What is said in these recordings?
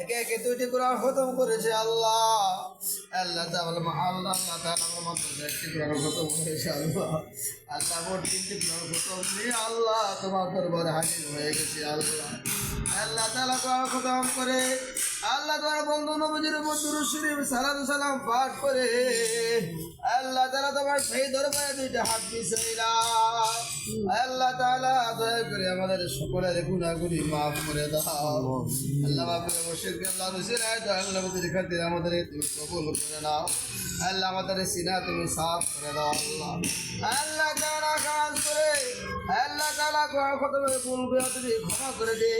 একে একে দুইটি কোরআন খতম করেছে আল্লাহ। আল্লাহ তাআলা আল্লাহ আল্লাহ তাআলা আমার একটি কোরআন খতম করেছে আল্লাহ। আল্লাহ মোট তিনটি কোরআন খতম নিয়ে আল্লাহ তোমার দরবারে হাজির হয়ে গেছে আল্লাহ। আল্লাহ তাআলা কোরআন খতম করে আল্লাহ তোমার বন্ধু নবীজির উপর দুরূদ শরীফ সালাতু সালাম পাঠ করে আল্লাহ তাআলা তোমার সেই দরবারে দুইটা হাত মিশাইলাম আল্লাহ তাআলা দয়া করে আমাদের সকলের গুনাহগুলি মাফ করে দাও। আল্লাহ মাফ করে বসে আল্লাহ রসিল আল্লাহ আমাদের খাতির আমাদের কবুল করে নাও। আল্লাহ আমাদের সিনা তুমি সাফ করে দাও, আল্লাহ। আল্লাহ তাআলা কাজ করে, আল্লাহ তাআলা কত ভুল করে তুমি ক্ষমা করে দে।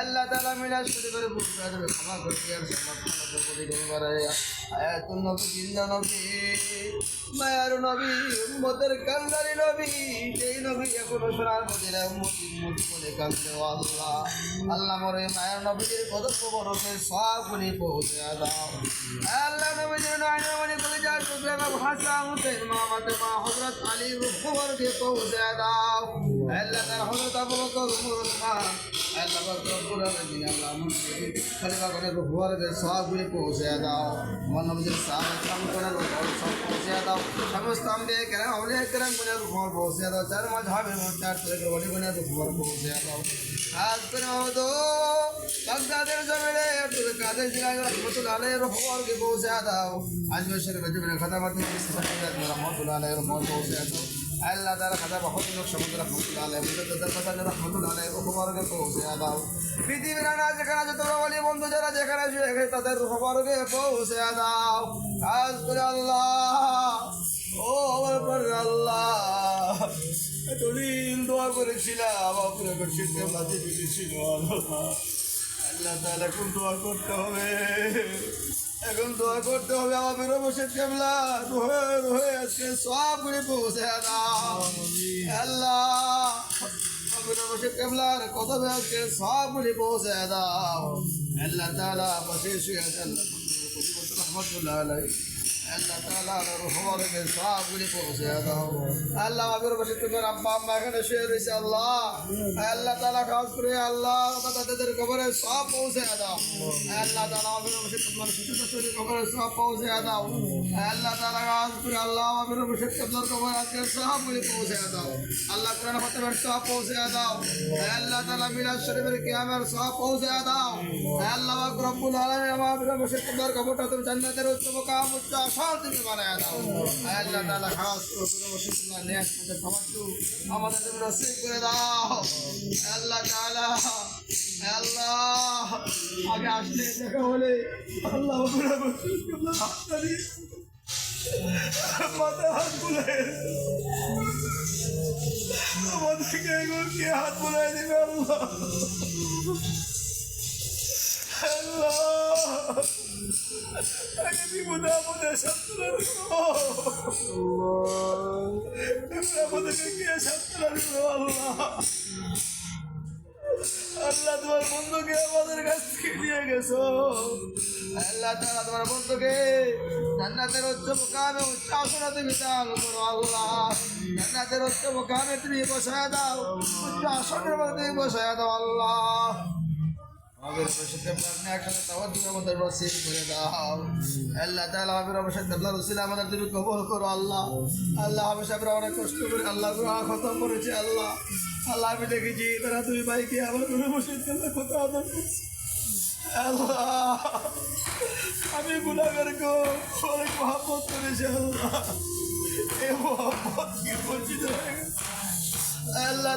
আল্লাহ তাআলা মিলাদ শরীফের করে তুমি ক্ষমা করে দে, আর সমস্ত নবী করে আয়াতুন নবী জিন্দা নবী, মায়ার নবী, উম্মতের কান্দারি নবী এই নবী এখনও সোনার মদিনা উম্মতি উম্মতি বলে কান্দে ও আল্লাহ। আল্লাহ মরে, মায়ার নবীদের কত বরফের সব গুলি পৌঁছে দাও। আল্লাহ নবীদের নয় নবী বলে যা টুকরা ভাষা হুসেন মোহাম্মদ মা হযরত আলী খবরকে পৌঁছে দাও। আল্লাহ তার হযরত আবু বকর উমর উসমান আল্লাহ পাক রব্বুল আলামিন আল্লাহ মুসলিম, খলিফা করে খবরকে সব গুলি পৌঁছে দাও। আমার নবীদের সাহাবা কাম করার সব পৌঁছে দাও সমস্ত আম্বিয়া কেরাম আউলিয়া কেরাম গুণের খবর পৌঁছে দাও চার মাঝহাবের মধ্যে আর তোর বড়ি গুণের খবর পৌঁছে দাও খাস করে হতো বাগদাদের জমিনে কাদের জিলানি রহমতুল্লাহ আলাইহির খবরকে পৌঁছে দাও আজমের শরীফের জমিনে খাতামাতি রহমতুল্লাহ আলাইহির খবর পৌঁছে দাও আল্লাহ তাআলা খাতা বহুত লোক সমুদ্র রহমতুল্লাহ যেখানে বলি শুয়ে তাদের পৌঁছে দাও খাস করে আল্লাহ এতদিন দোয়া করেছিলাম আপনার কাছে মাঝে পেরেছিল আল্লাহ আল্লাহ তাহলে এখন দোয়া করতে হবে এখন দোয়া করতে হবে আমার বসে কেমলা রোহে রোহে আজকে সব করে পৌঁছে আল্লাহ বসে কত আজকে সব করে পৌঁছে দাও আল্লাহ তাআলা বসে শুয়ে আছেন রহমতুল্লাহ আল্লাহ আবির বসে তোমার আব্বা আম্মা এখানে শুয়ে রয়েছে আল্লাহ আল্লাহ তাআলা খাস করে আল্লাহ তাদের কবরে সব পৌঁছে দাও আল্লাহ তাআলা আবির বসে তোমার ছোট ছোট কবরে সব পৌঁছে দাও আল্লাহ তাআলা খাস করে আল্লাহ আবির বসে তোমার কবরে আজকে সবগুলি পৌঁছে দাও আল্লাহ কোরআন ফাতিমার সব পৌঁছে দাও আল্লাহ তাআলা মিলাদ শরীফের আসল তুমি বানায় দাও। আল্লাহ খাস তোমার নিয়াজ করতে খামাচ্ছু আমাদের আল্লাহ তাআলা আল্লাহ। আগে আসলে দেখা হলে আল্লাহ আবির বসে তোমার হাততালি মাথা হাত বুলাই আমাদেরকে কে হাত বুলাই দিবে আল্লাহ। আগে বিপদে আমাদের সান্ত্বনা আমাদেরকে কে সান্ত্বনা দিও আল্লাহ আল্লাহ তোমার বন্ধুকে আমাদের কাছ থেকে নিয়ে গেছো আল্লাহ তাআলা তোমার বন্ধুকে জান্নাতের উচ্চ মুকামে উচ্চ আসনে তুমি দান করো আল্লাহ জান্নাতের উচ্চ মুকামে তুমি বসায় দাও উচ্চ আসনের মধ্যে তুমি বসায় দাও আল্লাহ আল্লাহ তুমি করো, আল্লাহ। আল্লাহ আমি সাহেবরা অনেক কষ্ট করে আল্লাহ খতম করেছে, আল্লাহ। আল্লাহ আমি দেখেছি আমার আল্লাহ, আমি করেছি, আল্লাহ। কি বঞ্চিত আল্লাহ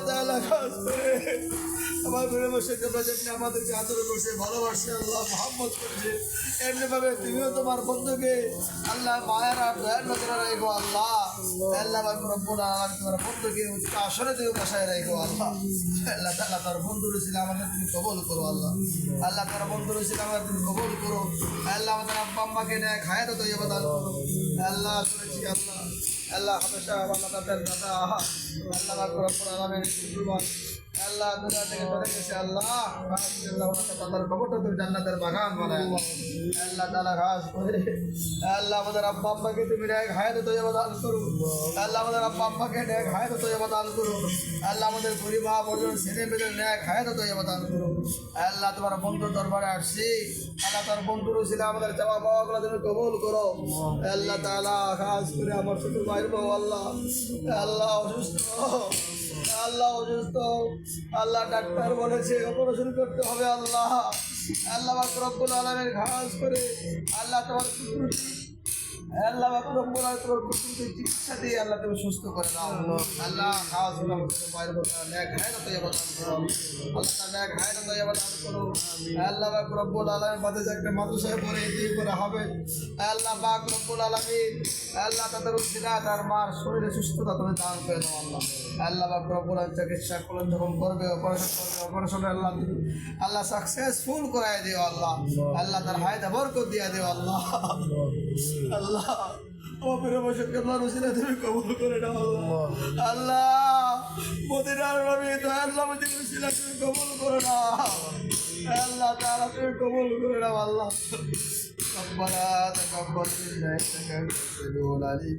আমার ঘরে বসে তোমরা যেমনি আমাদেরকে আদর করছে, ভালোবাসে আল্লাহ মোহাম্মদ করেছে এমনি ভাবে তুমিও তোমার বন্ধুকে আল্লাহ মায়ের আর দয়ার নজরে রেখো আল্লাহ। আল্লাহ রব্বুল আলামিন, তোমার বন্ধুকে উচ্চ আসরে তুমি বসায় রেখো আল্লাহ। আল্লাহ তাআলা তার বন্ধু রয়েছিল আমাদের, তুমি কবল করো আল্লাহ। আল্লাহ, তার বন্ধু রয়েছিল আমাদের, তুমি কবল করো। আল্লাহ, আমাদের আব্বা আম্মাকে নেয় খায় তো তৈরি করো। আল্লাহ, শুনেছি আল্লাহ। আল্লাহ, হামেশা আল্লাহ তাদের দাদা। আল্লাহ রব্বুল আলামিন আল্লাহ, দুনিয়া থেকে চলে গেছে আল্লাহ। জান্নাতের বাগান বানায় তাআলা খাস করে। আল্লাহ আমাদের আব্বা আব্বাকে তুমি নেক হায়াত তৈবা দান করো। আল্লাহ আমাদের আব্বা আব্বাকে নেক হায়াত তৈবা দান করো। আল্লাহ আমাদের পরিবার পরিজন ছেলে মেয়েদের নেক হায়াত তৈবা দান আল্লাহ তোমার বন্ধুর দরবারে আসছি। আল্লাহ তার বন্ধুর ছিল আমাদের চাওয়া পাওয়াগুলো তুমি কবুল করো। আল্লাহ তাআলা খাস করে আমার ছোট ভাই আল্লাহ। আল্লাহ অসুস্থ। আল্লাহ অসুস্থ, আল্লাহ ডাক্তার বলেছে অপারেশন করতে হবে আল্লাহ। আল্লাহ রব্বুল আলমের ঘাস করে আল্লাহ তোমার তার মার শরীরে সুস্থতা তুমি দান করে দাও আল্লাহ। আল্লাহ বাক রব্বুল চিকিৎসা করলেন যখন করবে অপারেশন করবে অপারেশনে আল্লাহ আল্লাহ সাকসেসফুল করাই দিও আল্লাহ। আল্লাহ তার হায়দা বরকত দিয়া দিও আল্লাহ। আল্লাহ অপেরা বসে কেমন রসিলা তুমি কবুল করে নাও আল্লাহ আল্লাহ মদিনার নবী তো আল্লাহ মধ্যে রসিলা তুমি কবুল করে নাও আল্লাহ তারা তুমি কবুল করে নাও আল্লাহ ربنا تقبل منا انك انت السميع العليم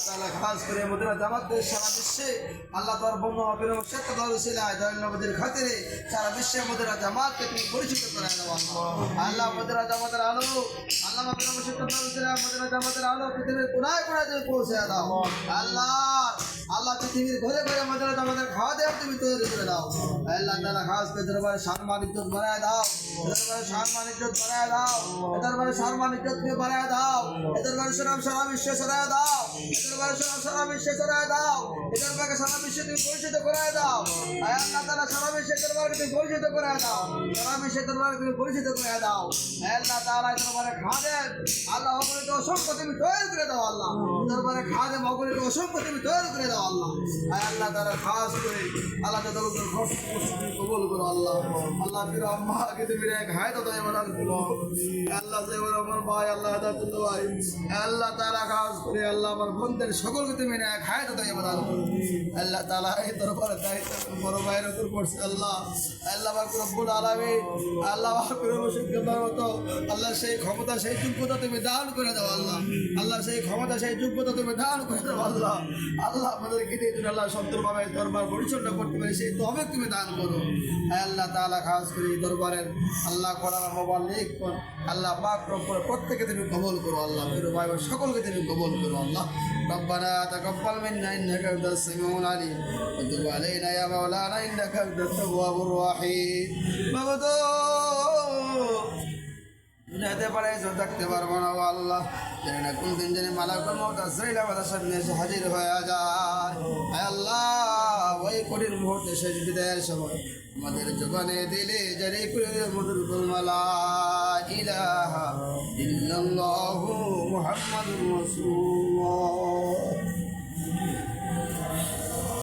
তাআলা খাস করে মদিনা জামাতদের সারা বিশ্বে আল্লাহ তার বন্ধু আবির শেখ দল ছিলায় দয়ালনবীদের খাতিরে সারা বিশ্বে মদিনা জামাতকে তুমি পরিচিত করে আল্লাহ মদিনা জামাতের আলো, আল্লাহ আবির শেখ দল ছিলায় মদিনা জামাতের আলো পৃথিবীর কোনায় কোনায় তুমি পৌঁছে দাও আল্লাহ আল্লাহ পৃথিবীর ঘরে ঘরে মদিনা জামাতের খাওয়া দেওয়া তুমি তৈরি করে দাও। আল্লাহ তাআলা খাস করে দরবারে সম্মান, ইজ্জত বাড়ায় দাও। দরবারে সম্মান, ইজ্জত বাড়ায় দাও। দরবারে সম্মান, ইজ্জত তুমি বাড়ায় দাও। দরবারে সুনাম সারা বিশ্বে ছড়ায় দাও। দরবারে সুনাম সারা বিশ্বে ছড়ায় দাও। দরবারে সারা বিশ্বে তুমি পরিচিত করায় দাও। আল্লাহ তাআলা সারা বিশ্বে দরবারে তুমি পরিচিত করায় দাও। সারা বিশ্বে দরবারে তুমি পরিচিত করে দাও। আল্লাহ তাআলা দরবারে খাদেম। আল্লাহ অগণিত অসংখ্য তুমি তৈরি করে দাও, আল্লাহ। দরবারে খাদেম, অগণিত অসংখ্য তুমি তৈরি করে দাও। আল্লাহ। আয় আল্লাহ তাআলা খাস করে, আল্লাহ তাআলা খরচ তুমি কবুল করো আল্লাহ। আল্লাহ ফির আম্মাকে তুমি এক হায়াত দাও বানান করো আল্লাহ দেবর আমার ভাই, আল্লাহ দাদুল ভাই। আল্লাহ তাআলা খাস করে, আল্লাহ আমার বন্ধুদের সকলকে তুমি এক হায়াত দাও বানান করো আল্লাহ তাআলা এই দরবারে দায়িত্ব বড় ভাইয়ের উপর পড়ছে আল্লাহ। আল্লাহ পাক রব্বুল আলামিন আল্লাহ পাক রব্বুল মতো, আল্লাহ সেই ক্ষমতা, সেই যোগ্যতা তুমি দান করে দাও আল্লাহ। আল্লাহ সেই ক্ষমতা, সেই যোগ্যতা তুমি দান করে দাও আল্লাহ। আল্লাহ আমাদেরকে দিয়ে তুমি আল্লাহ সন্তরভাবে দরবার পরিচালনা করতে পারি সেই তবে তুমি দান করো হ্যাঁ আল্লাহ তাআলা খাস করে এই দরবারের আল্লাহ করার মোবাইল লিখ আল্লাহ পাক রব্বুল প্রত্যেকে তুমি কবল করো আল্লাহ ফিরো ভাই বোন সকলকে তুমি কবল করো আল্লাহ ربنا تقبل منا انك انت السميع العليم وتب علينا يا مولانا انك انت التواب الرحيم দুনিয়াতে পারে এসে থাকতে পারব না, ও আল্লাহ। জানি না কোন দিন জানি মালাকুল মত আসরাইল আমাদের সামনে এসে হাজির হয়ে যায়। আয় আল্লাহ, ওই কঠিন মুহূর্তে শেষ বিদায়ের সময়, আমাদের জোগানে দিলে জারি করে মধুর কলমালা ইলাহা ইল্লাল্লাহু মুহাম্মাদুর রাসূলুল্লাহ।